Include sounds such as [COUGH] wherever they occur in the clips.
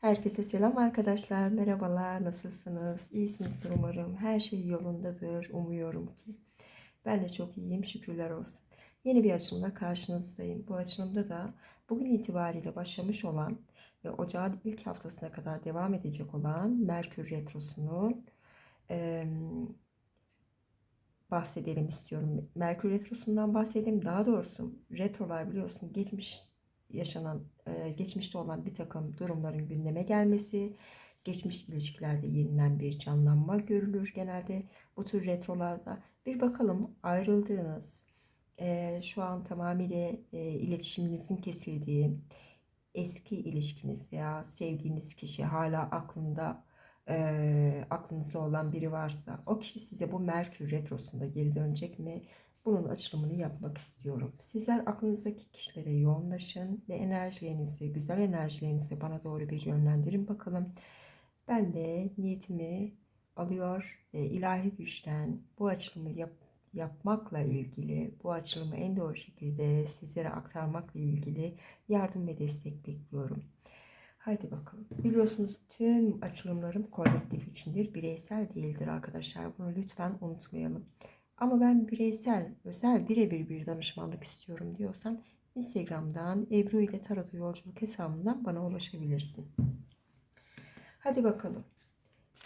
Herkese selam arkadaşlar. Merhabalar. Nasılsınız? İyisinizdir umarım. Her şey yolundadır. Umuyorum ki. Ben de çok iyiyim. Şükürler olsun. Yeni bir açılımla karşınızdayım. Bu açılımda da bugün itibariyle başlamış olan ve ocağın ilk haftasına kadar devam edecek olan Merkür Retrosu'nun eee, bahsedelim istiyorum. Merkür Retrosu'ndan bahsedelim. Daha doğrusu retrolar biliyorsun geçmiş yaşanan, e, geçmişte olan bir takım durumların gündeme gelmesi, geçmiş ilişkilerde yeniden bir canlanma görülür genelde bu tür retrolarda. Bir bakalım ayrıldığınız, e, şu an tamamıyla e, iletişiminizin kesildiği, eski ilişkiniz veya sevdiğiniz kişi hala aklında e, aklınızda olan biri varsa o kişi size bu Merkür Retrosu'nda geri dönecek mi? Bunun açılımını yapmak istiyorum. Sizler aklınızdaki kişilere yoğunlaşın ve enerjilerinizi, güzel enerjilerinizi bana doğru bir yönlendirin bakalım. Ben de niyetimi alıyor ve ilahi güçten bu açılımı yap, yapmakla ilgili, bu açılımı en doğru şekilde sizlere aktarmakla ilgili yardım ve destek bekliyorum. Haydi bakalım. Biliyorsunuz tüm açılımlarım kolektif içindir, bireysel değildir arkadaşlar. Bunu lütfen unutmayalım. Ama ben bireysel, özel birebir bir danışmanlık istiyorum diyorsan Instagram'dan Ebru ile Tarot Yolculuk hesabından bana ulaşabilirsin. Hadi bakalım.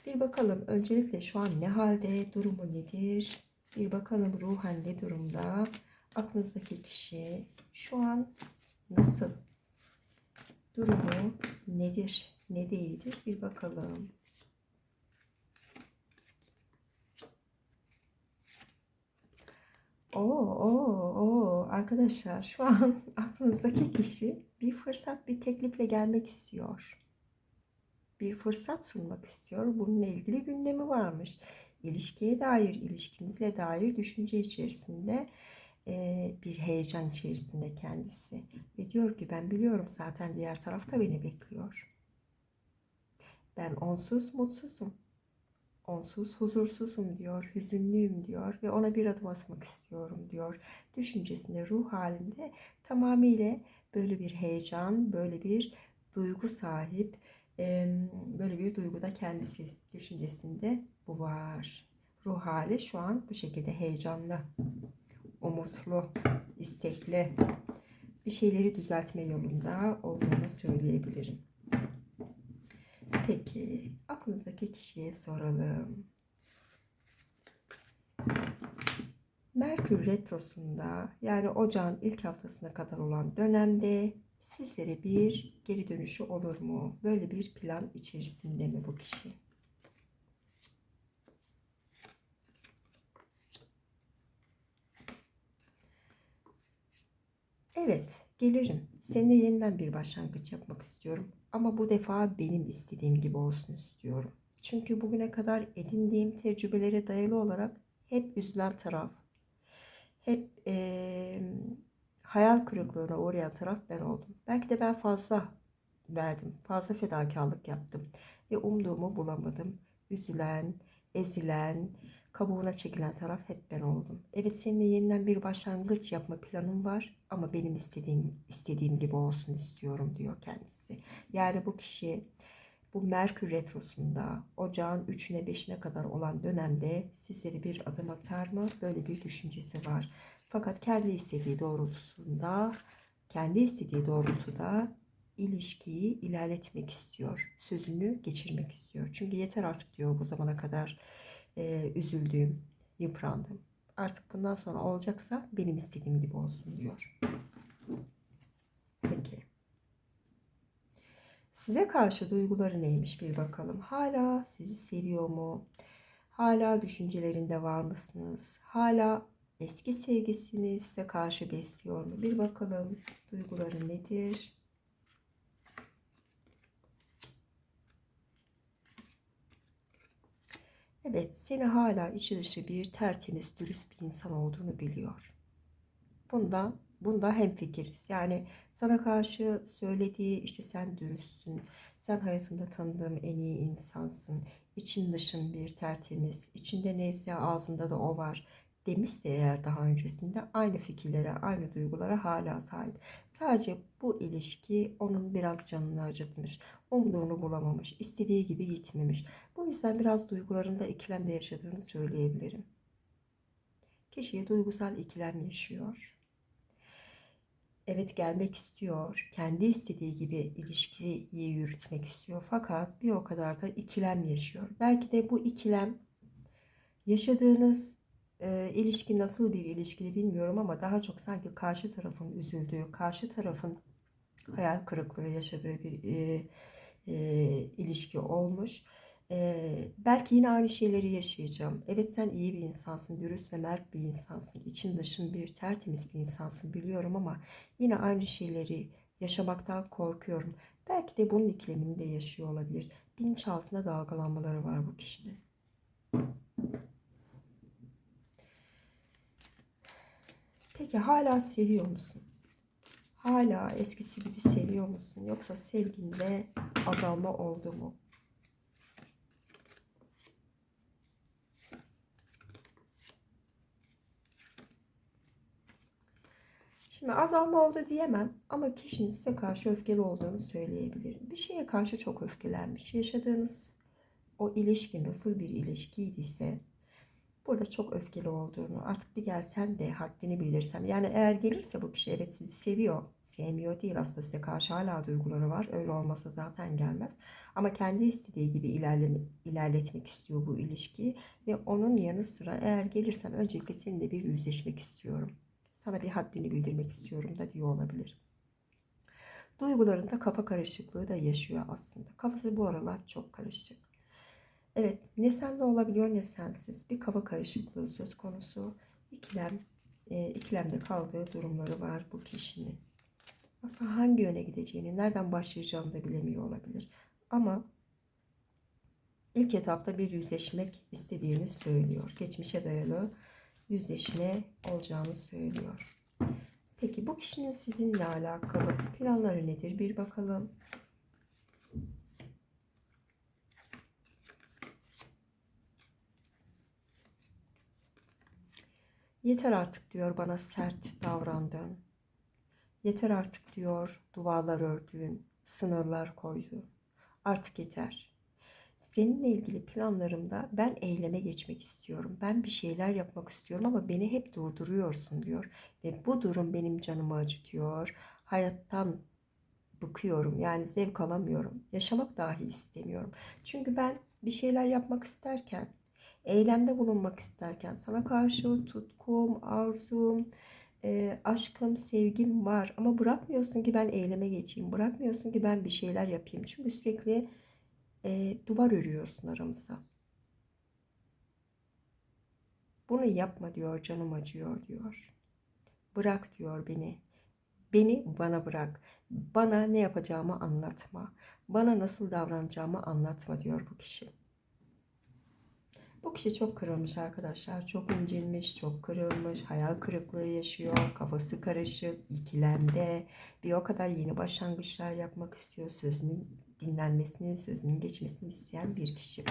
Bir bakalım öncelikle şu an ne halde, durumu nedir? Bir bakalım ruhen ne durumda? Aklınızdaki kişi şu an nasıl? Durumu nedir, ne değildir? Bir bakalım. Oo, oo, oo. Arkadaşlar şu an [LAUGHS] aklınızdaki kişi bir fırsat, bir teklifle gelmek istiyor. Bir fırsat sunmak istiyor. Bununla ilgili gündemi varmış. İlişkiye dair, ilişkinizle dair düşünce içerisinde bir heyecan içerisinde kendisi. Ve diyor ki ben biliyorum zaten diğer tarafta beni bekliyor. Ben onsuz mutsuzum onsuz huzursuzum diyor, hüzünlüyüm diyor ve ona bir adım atmak istiyorum diyor. Düşüncesinde, ruh halinde tamamıyla böyle bir heyecan, böyle bir duygu sahip, böyle bir duyguda kendisi düşüncesinde bu var. Ruh hali şu an bu şekilde heyecanlı, umutlu, istekli bir şeyleri düzeltme yolunda olduğunu söyleyebilirim. Peki aklınızdaki kişiye soralım. Merkür Retrosu'nda yani ocağın ilk haftasına kadar olan dönemde sizlere bir geri dönüşü olur mu? Böyle bir plan içerisinde mi bu kişi? Evet, gelirim. Seninle yeniden bir başlangıç yapmak istiyorum. Ama bu defa benim istediğim gibi olsun istiyorum. Çünkü bugüne kadar edindiğim tecrübelere dayalı olarak hep üzülen taraf, hep e, hayal kırıklığına uğrayan taraf ben oldum. Belki de ben fazla verdim, fazla fedakarlık yaptım ve umduğumu bulamadım. Üzülen, ezilen, kabuğuna çekilen taraf hep ben oldum. Evet seninle yeniden bir başlangıç yapma planım var ama benim istediğim istediğim gibi olsun istiyorum diyor kendisi. Yani bu kişi bu Merkür Retrosu'nda ocağın 3'üne 5'ine kadar olan dönemde sizlere bir adım atar mı? Böyle bir düşüncesi var. Fakat kendi istediği doğrultusunda, kendi istediği doğrultuda ilişkiyi ilerletmek istiyor. Sözünü geçirmek istiyor. Çünkü yeter artık diyor bu zamana kadar e, üzüldüğüm, yıprandım. Artık bundan sonra olacaksa benim istediğim gibi olsun diyor. Peki. Size karşı duyguları neymiş bir bakalım. Hala sizi seviyor mu? Hala düşüncelerinde var mısınız? Hala eski sevgisini size karşı besliyor mu? Bir bakalım duyguları nedir? Evet, seni hala içi dışı bir tertemiz, dürüst bir insan olduğunu biliyor. Bunda, bunda hemfikiriz. Yani sana karşı söylediği işte sen dürüstsün, sen hayatımda tanıdığım en iyi insansın, için dışın bir tertemiz, içinde neyse ağzında da o var demişse eğer daha öncesinde aynı fikirlere, aynı duygulara hala sahip. Sadece bu ilişki onun biraz canını acıtmış. Umduğunu bulamamış. istediği gibi gitmemiş. Bu yüzden biraz duygularında ikilemde yaşadığını söyleyebilirim. Kişi duygusal ikilem yaşıyor. Evet gelmek istiyor. Kendi istediği gibi ilişkiyi yürütmek istiyor. Fakat bir o kadar da ikilem yaşıyor. Belki de bu ikilem yaşadığınız e, ilişki nasıl bir ilişki bilmiyorum ama daha çok sanki karşı tarafın üzüldüğü, karşı tarafın hayal kırıklığı yaşadığı bir e, e, ilişki olmuş. E, belki yine aynı şeyleri yaşayacağım. Evet sen iyi bir insansın, dürüst ve mert bir insansın. İçin dışın bir tertemiz bir insansın biliyorum ama yine aynı şeyleri yaşamaktan korkuyorum. Belki de bunun ikilemini de yaşıyor olabilir. Bilinçaltında dalgalanmaları var bu kişinin. Peki hala seviyor musun? Hala eskisi gibi seviyor musun? Yoksa sevginde azalma oldu mu? Şimdi azalma oldu diyemem ama kişinin size karşı öfkeli olduğunu söyleyebilirim. Bir şeye karşı çok öfkelenmiş. Yaşadığınız o ilişki nasıl bir ilişkiydiyse burada çok öfkeli olduğunu artık bir gelsen de haddini bilirsem. Yani eğer gelirse bu kişi evet sizi seviyor. Sevmiyor değil aslında size karşı hala duyguları var. Öyle olmasa zaten gelmez. Ama kendi istediği gibi ilerleme, ilerletmek istiyor bu ilişkiyi. Ve onun yanı sıra eğer gelirsem öncelikle seninle bir yüzleşmek istiyorum. Sana bir haddini bildirmek istiyorum da diyor olabilir. Duygularında kafa karışıklığı da yaşıyor aslında. Kafası bu aralar çok karışık. Evet ne sende olabiliyor ne sensiz. Bir kafa karışıklığı söz konusu. İkilem, e, ikilemde kaldığı durumları var bu kişinin. Aslında hangi yöne gideceğini, nereden başlayacağını da bilemiyor olabilir. Ama ilk etapta bir yüzleşmek istediğini söylüyor. Geçmişe dayalı yüzleşme olacağını söylüyor. Peki bu kişinin sizinle alakalı planları nedir? Bir bakalım. Yeter artık diyor bana sert davrandın. Yeter artık diyor duvarlar ördüğün, sınırlar koydu. Artık yeter. Seninle ilgili planlarımda ben eyleme geçmek istiyorum. Ben bir şeyler yapmak istiyorum ama beni hep durduruyorsun diyor. Ve bu durum benim canımı acıtıyor. Hayattan bıkıyorum. Yani zevk alamıyorum. Yaşamak dahi istemiyorum. Çünkü ben bir şeyler yapmak isterken eylemde bulunmak isterken sana karşı tutkum, arzum, e, aşkım, sevgim var ama bırakmıyorsun ki ben eyleme geçeyim. Bırakmıyorsun ki ben bir şeyler yapayım. Çünkü sürekli e, duvar örüyorsun aramıza. Bunu yapma diyor, canım acıyor diyor. Bırak diyor beni. Beni bana bırak. Bana ne yapacağımı anlatma. Bana nasıl davranacağımı anlatma diyor bu kişi. Bu kişi çok kırılmış arkadaşlar. Çok incinmiş, çok kırılmış, hayal kırıklığı yaşıyor, kafası karışık, ikilemde. Bir o kadar yeni başlangıçlar yapmak istiyor. Sözünün dinlenmesini, sözünün geçmesini isteyen bir kişi.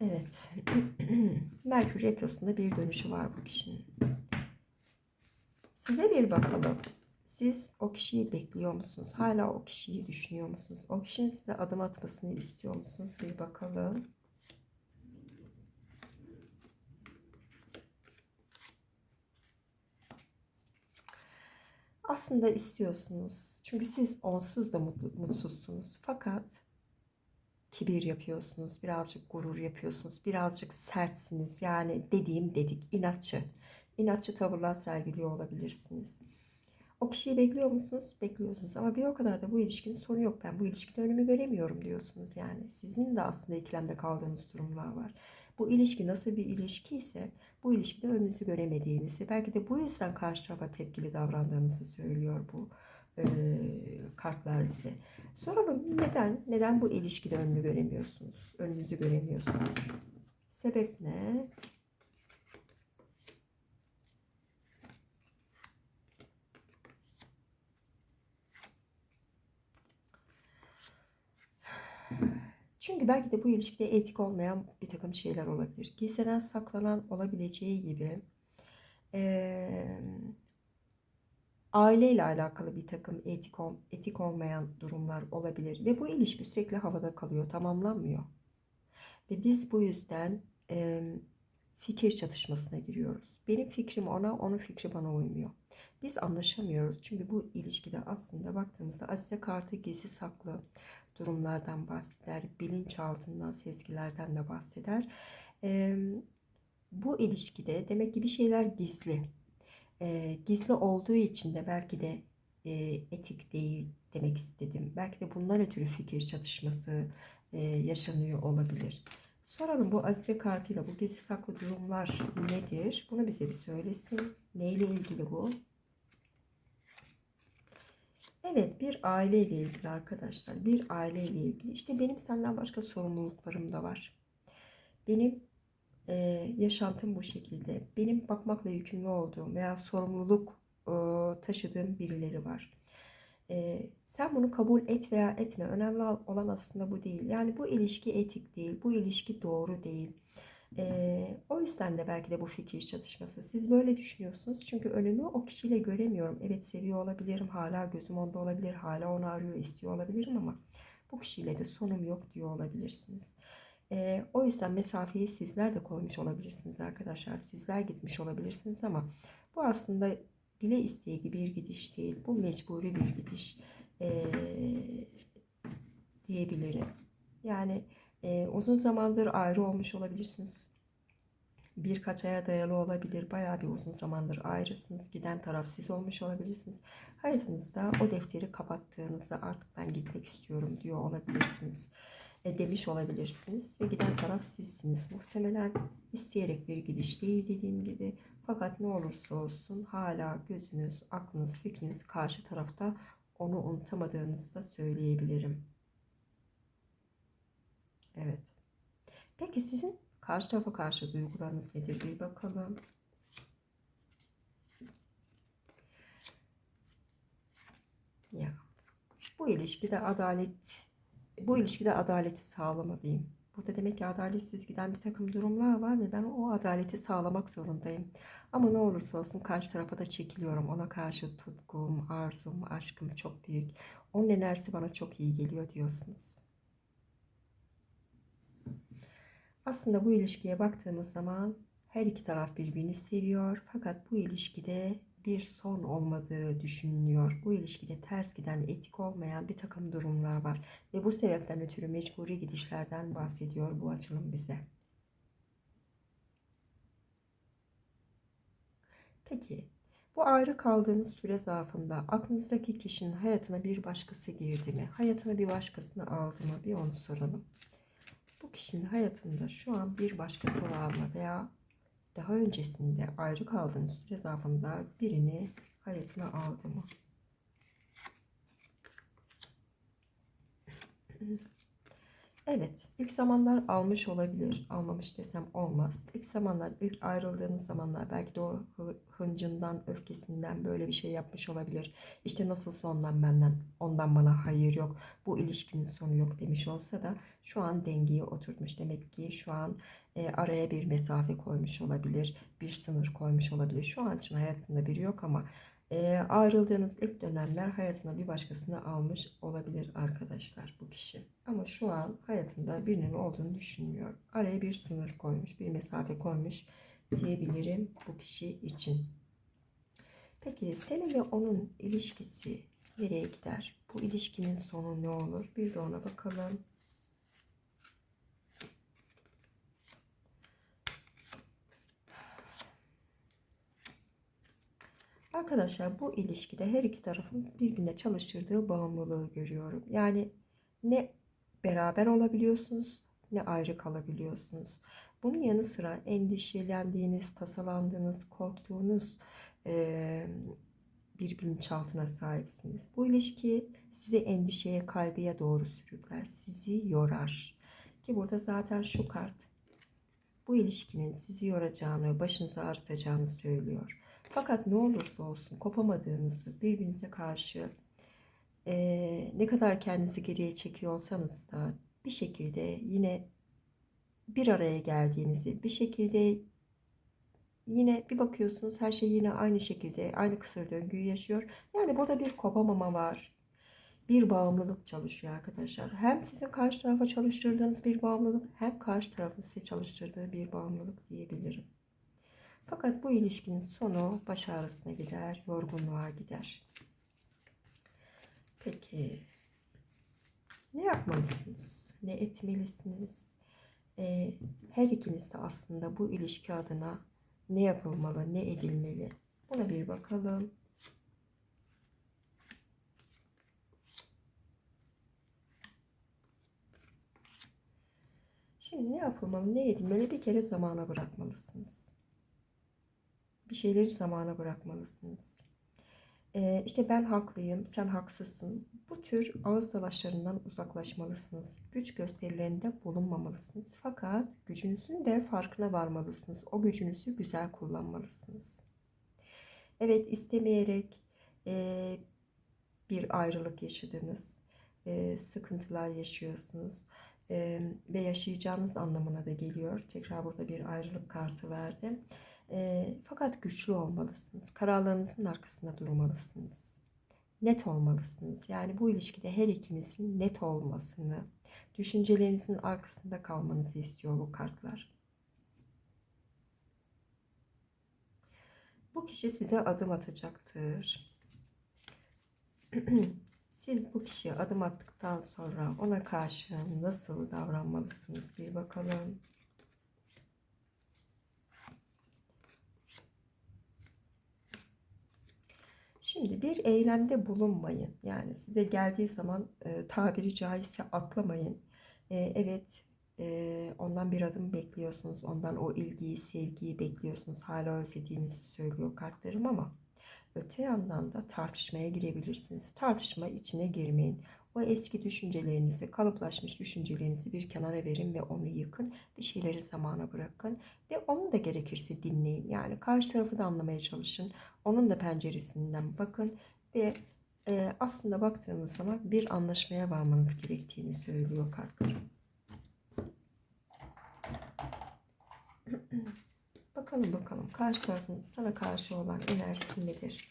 Evet. [CLEARS THROAT] Merkür Retrosu'nda bir dönüşü var bu kişinin. Size bir bakalım. Siz o kişiyi bekliyor musunuz? Hala o kişiyi düşünüyor musunuz? O kişinin size adım atmasını istiyor musunuz? Bir bakalım. Aslında istiyorsunuz. Çünkü siz onsuz da mutlu, mutsuzsunuz. Fakat kibir yapıyorsunuz. Birazcık gurur yapıyorsunuz. Birazcık sertsiniz. Yani dediğim dedik. inatçı. İnatçı tavırlar sergiliyor olabilirsiniz. O kişiyi bekliyor musunuz? Bekliyorsunuz. Ama bir o kadar da bu ilişkinin sonu yok. Ben bu ilişkide önümü göremiyorum diyorsunuz yani. Sizin de aslında ikilemde kaldığınız durumlar var. Bu ilişki nasıl bir ilişki ise bu ilişkide önünüzü göremediğinizi, belki de bu yüzden karşı tarafa tepkili davrandığınızı söylüyor bu e, kartlar bize. Soralım neden? Neden bu ilişkide önünü göremiyorsunuz? Önünüzü göremiyorsunuz? Sebep ne? Çünkü belki de bu ilişkide etik olmayan bir takım şeyler olabilir. Gizlenen, saklanan olabileceği gibi eee aileyle alakalı bir takım etik, ol- etik olmayan durumlar olabilir. Ve bu ilişki sürekli havada kalıyor, tamamlanmıyor. Ve biz bu yüzden eee, fikir çatışmasına giriyoruz. Benim fikrim ona, onun fikri bana uymuyor. Biz anlaşamıyoruz. Çünkü bu ilişkide aslında baktığımızda Azize kartı gizli saklı durumlardan bahseder. Bilinçaltından, sezgilerden de bahseder. Eee, bu ilişkide demek ki bir şeyler gizli. Eee, gizli olduğu için de belki de eee, etik değil demek istedim. Belki de bundan ötürü fikir çatışması eee, yaşanıyor olabilir. Soralım bu Azize kartıyla bu gizli saklı durumlar nedir? Bunu bize bir söylesin. Neyle ilgili bu? Evet bir aile ile ilgili arkadaşlar. Bir aile ile ilgili. İşte benim senden başka sorumluluklarım da var. Benim e, yaşantım bu şekilde. Benim bakmakla yükümlü olduğum veya sorumluluk e, taşıdığım birileri var. E, sen bunu kabul et veya etme. Önemli olan aslında bu değil. Yani bu ilişki etik değil. Bu ilişki doğru değil. E, o yüzden de belki de bu fikir çatışması. Siz böyle düşünüyorsunuz. Çünkü önümü o kişiyle göremiyorum. Evet seviyor olabilirim. Hala gözüm onda olabilir. Hala onu arıyor, istiyor olabilirim ama bu kişiyle de sonum yok diyor olabilirsiniz. Ee, o yüzden mesafeyi sizler de koymuş olabilirsiniz arkadaşlar. Sizler gitmiş olabilirsiniz ama bu aslında bile istediği bir gidiş değil. Bu mecburi bir gidiş ee, diyebilirim. Yani e, uzun zamandır ayrı olmuş olabilirsiniz. Birkaç aya dayalı olabilir. Bayağı bir uzun zamandır ayrısınız. Giden taraf siz olmuş olabilirsiniz. Hayatınızda o defteri kapattığınızda artık ben gitmek istiyorum diyor olabilirsiniz e, demiş olabilirsiniz ve giden taraf sizsiniz. Muhtemelen isteyerek bir gidiş değil dediğim gibi. Fakat ne olursa olsun hala gözünüz, aklınız, fikriniz karşı tarafta onu unutamadığınızı da söyleyebilirim. Evet. Peki sizin karşı tarafa karşı duygularınız nedir bir bakalım. Ya bu ilişkide adalet bu ilişkide adaleti sağlamalıyım. Burada demek ki adaletsiz giden bir takım durumlar var ve ben o adaleti sağlamak zorundayım. Ama ne olursa olsun karşı tarafa da çekiliyorum. Ona karşı tutkum, arzum, aşkım çok büyük. Onun enerjisi bana çok iyi geliyor diyorsunuz. Aslında bu ilişkiye baktığımız zaman her iki taraf birbirini seviyor. Fakat bu ilişkide bir son olmadığı düşünülüyor. Bu ilişkide ters giden, etik olmayan bir takım durumlar var. Ve bu sebepten ötürü mecburi gidişlerden bahsediyor bu açılım bize. Peki, bu ayrı kaldığınız süre zarfında aklınızdaki kişinin hayatına bir başkası girdi mi? Hayatına bir başkasını aldı mı? Bir onu soralım. Bu kişinin hayatında şu an bir başkası var mı? Veya daha öncesinde ayrı kaldığınız süre zarfında birini hayatına aldı mı? Evet, ilk zamanlar almış olabilir. Almamış desem olmaz. İlk zamanlar, ilk ayrıldığınız zamanlar belki de o hıncından, öfkesinden böyle bir şey yapmış olabilir. İşte nasılsa ondan benden, ondan bana hayır yok. Bu ilişkinin sonu yok demiş olsa da şu an dengeye oturtmuş. Demek ki şu an e, araya bir mesafe koymuş olabilir. Bir sınır koymuş olabilir. Şu an için hayatında biri yok ama e, ayrıldığınız ilk dönemler hayatına bir başkasını almış olabilir arkadaşlar bu kişi. Ama şu an hayatında birinin olduğunu düşünmüyor. Araya bir sınır koymuş, bir mesafe koymuş diyebilirim bu kişi için. Peki senin ve onun ilişkisi nereye gider? Bu ilişkinin sonu ne olur? Bir de ona bakalım. Arkadaşlar bu ilişkide her iki tarafın birbirine çalıştırdığı bağımlılığı görüyorum. Yani ne beraber olabiliyorsunuz ne ayrı kalabiliyorsunuz. Bunun yanı sıra endişelendiğiniz, tasalandığınız, korktuğunuz e, bir bilinçaltına sahipsiniz. Bu ilişki sizi endişeye, kaygıya doğru sürükler, sizi yorar. Ki burada zaten şu kart bu ilişkinin sizi yoracağını, başınızı ağrıtacağını söylüyor. Fakat ne olursa olsun kopamadığınızı, birbirinize karşı e, ne kadar kendinizi geriye çekiyor olsanız da bir şekilde yine bir araya geldiğinizi, bir şekilde yine bir bakıyorsunuz her şey yine aynı şekilde, aynı kısır döngüyü yaşıyor. Yani burada bir kopamama var. Bir bağımlılık çalışıyor arkadaşlar. Hem sizin karşı tarafa çalıştırdığınız bir bağımlılık, hem karşı tarafın size çalıştırdığı bir bağımlılık diyebilirim. Fakat bu ilişkinin sonu baş ağrısına gider, yorgunluğa gider. Peki ne yapmalısınız? Ne etmelisiniz? Ee, her ikiniz de aslında bu ilişki adına ne yapılmalı, ne edilmeli? Buna bir bakalım. Şimdi ne yapılmalı, ne edilmeli? Bir kere zamana bırakmalısınız. Bir şeyleri zamana bırakmalısınız. Ee, işte ben haklıyım, sen haksızsın. Bu tür ağız savaşlarından uzaklaşmalısınız. Güç gösterilerinde bulunmamalısınız. Fakat gücünüzün de farkına varmalısınız. O gücünüzü güzel kullanmalısınız. Evet istemeyerek e, bir ayrılık yaşadınız. E, sıkıntılar yaşıyorsunuz. E, ve yaşayacağınız anlamına da geliyor. Tekrar burada bir ayrılık kartı verdim. E, fakat güçlü olmalısınız. Kararlarınızın arkasında durmalısınız. Net olmalısınız. Yani bu ilişkide her ikinizin net olmasını, düşüncelerinizin arkasında kalmanızı istiyor bu kartlar. Bu kişi size adım atacaktır. [CLEARS THROAT] Siz bu kişiye adım attıktan sonra ona karşı nasıl davranmalısınız bir bakalım. Şimdi bir eylemde bulunmayın. Yani size geldiği zaman e, tabiri caizse atlamayın. E, evet e, ondan bir adım bekliyorsunuz. Ondan o ilgiyi, sevgiyi bekliyorsunuz. Hala özlediğinizi söylüyor kartlarım ama öte yandan da tartışmaya girebilirsiniz. Tartışma içine girmeyin. O eski düşüncelerinizi, kalıplaşmış düşüncelerinizi bir kenara verin ve onu yıkın. Bir şeyleri zamana bırakın ve onu da gerekirse dinleyin. Yani karşı tarafı da anlamaya çalışın. Onun da penceresinden bakın ve e, aslında baktığınız zaman bir anlaşmaya varmanız gerektiğini söylüyor kartlar. [CLEARS THROAT] bakalım bakalım karşı tarafın sana karşı olan enerjisi nedir?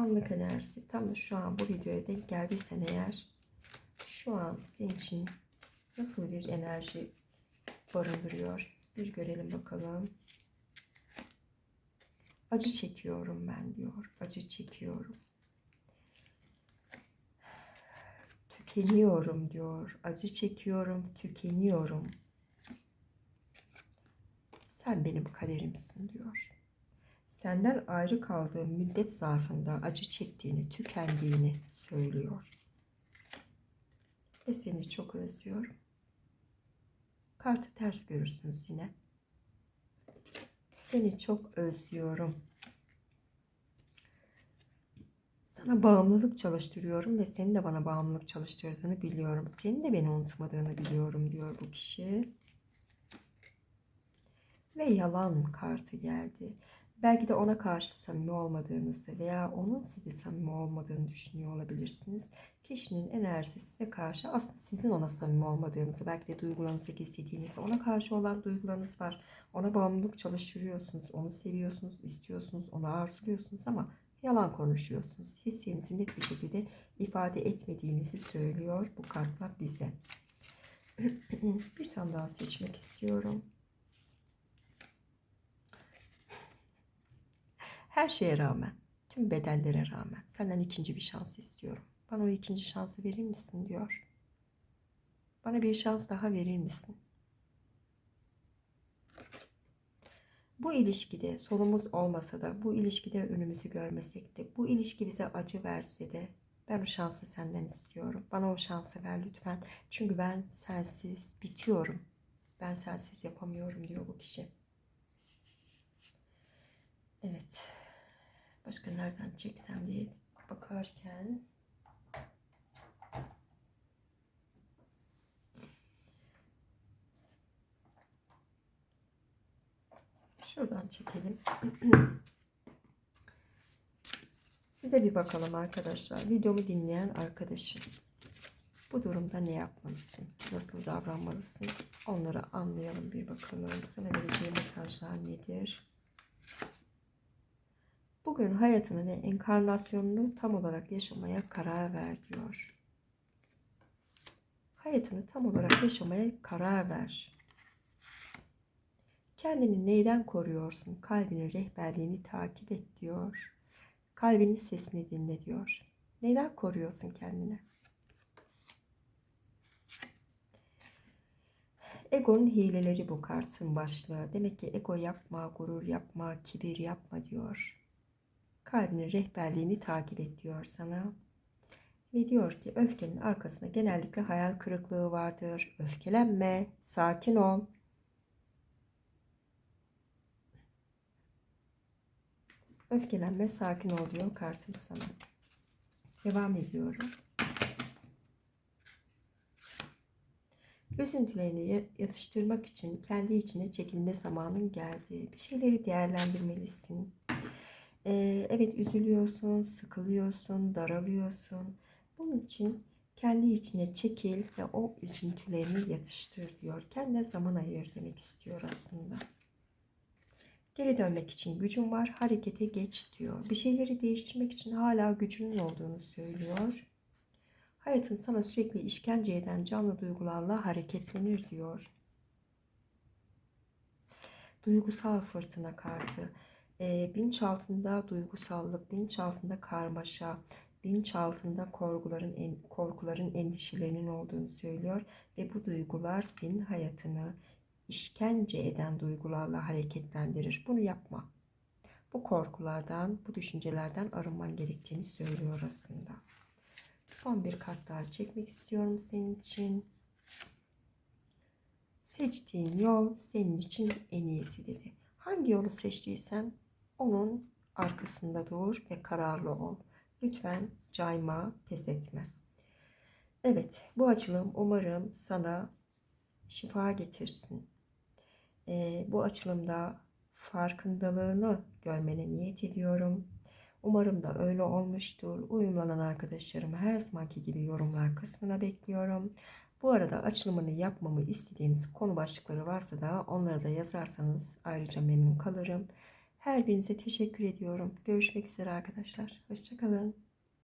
Anlık enerjisi tam da şu an bu videoya denk geldiysen eğer şu an senin için nasıl bir enerji barındırıyor? Bir görelim bakalım. Acı çekiyorum ben diyor. Acı çekiyorum. Tükeniyorum diyor. Acı çekiyorum, tükeniyorum. Sen benim kaderimsin diyor. Senden ayrı kaldığım müddet zarfında acı çektiğini, tükendiğini söylüyor. Ve seni çok özlüyorum. Kartı ters görürsünüz yine. Seni çok özlüyorum. Sana bağımlılık çalıştırıyorum ve senin de bana bağımlılık çalıştırdığını biliyorum. Senin de beni unutmadığını biliyorum diyor bu kişi. Ve yalan kartı geldi. Belki de ona karşı samimi olmadığınızı veya onun size samimi olmadığını düşünüyor olabilirsiniz. Kişinin enerjisi size karşı aslında sizin ona samimi olmadığınızı, belki de duygularınızı gizlediğinizi, ona karşı olan duygularınız var. Ona bağımlılık çalıştırıyorsunuz, onu seviyorsunuz, istiyorsunuz, onu arzuluyorsunuz ama yalan konuşuyorsunuz. Hissinizi net bir şekilde ifade etmediğinizi söylüyor bu kartlar bize. [CLEARS THROAT] bir tane daha seçmek istiyorum. Her şeye rağmen, tüm bedellere rağmen senden ikinci bir şans istiyorum. Bana o ikinci şansı verir misin diyor. Bana bir şans daha verir misin? Bu ilişkide sonumuz olmasa da, bu ilişkide önümüzü görmesek de, bu ilişki bize acı verse de ben o şansı senden istiyorum. Bana o şansı ver lütfen. Çünkü ben sensiz bitiyorum. Ben sensiz yapamıyorum diyor bu kişi. Evet. Başka nereden çeksem diye bakarken Şuradan çekelim. [CLEARS THROAT] Size bir bakalım arkadaşlar. Videomu dinleyen arkadaşım. Bu durumda ne yapmalısın? Nasıl davranmalısın? Onları anlayalım bir bakalım. Sana vereceği mesajlar nedir? Bugün hayatını ve enkarnasyonunu tam olarak yaşamaya karar ver diyor. Hayatını tam olarak yaşamaya karar ver. Kendini neyden koruyorsun? Kalbinin rehberliğini takip et diyor. Kalbinin sesini dinle diyor. Neyden koruyorsun kendini? Egonun hileleri bu kartın başlığı. Demek ki ego yapma, gurur yapma, kibir yapma diyor. Kalbinin rehberliğini takip et diyor sana. Ve diyor ki öfkenin arkasında genellikle hayal kırıklığı vardır. Öfkelenme, sakin ol. Öfkelenme, sakin ol diyor kartın sana. Devam ediyorum. Üzüntülerini yatıştırmak için kendi içine çekilme zamanın geldi. Bir şeyleri değerlendirmelisin. Evet üzülüyorsun, sıkılıyorsun, daralıyorsun. Bunun için kendi içine çekil ve o üzüntülerini yatıştır diyor. Kendine zaman ayır demek istiyor aslında. Geri dönmek için gücün var, harekete geç diyor. Bir şeyleri değiştirmek için hala gücünün olduğunu söylüyor. Hayatın sana sürekli işkence eden canlı duygularla hareketlenir diyor. Duygusal fırtına kartı. E, bilinçaltında duygusallık, bilinçaltında karmaşa, bilinçaltında korkuların, en, korkuların, endişelerinin olduğunu söylüyor. Ve bu duygular senin hayatını işkence eden duygularla hareketlendirir. Bunu yapma. Bu korkulardan, bu düşüncelerden arınman gerektiğini söylüyor aslında. Son bir kat daha çekmek istiyorum senin için. Seçtiğin yol senin için en iyisi dedi. Hangi yolu seçtiysen onun arkasında dur ve kararlı ol. Lütfen cayma, pes etme. Evet, bu açılım umarım sana şifa getirsin. Ee, bu açılımda farkındalığını görmene niyet ediyorum. Umarım da öyle olmuştur. Uyumlanan arkadaşlarımı her zamanki gibi yorumlar kısmına bekliyorum. Bu arada açılımını yapmamı istediğiniz konu başlıkları varsa da onları da yazarsanız ayrıca memnun kalırım. Her birinize teşekkür ediyorum. Görüşmek üzere arkadaşlar. Hoşçakalın.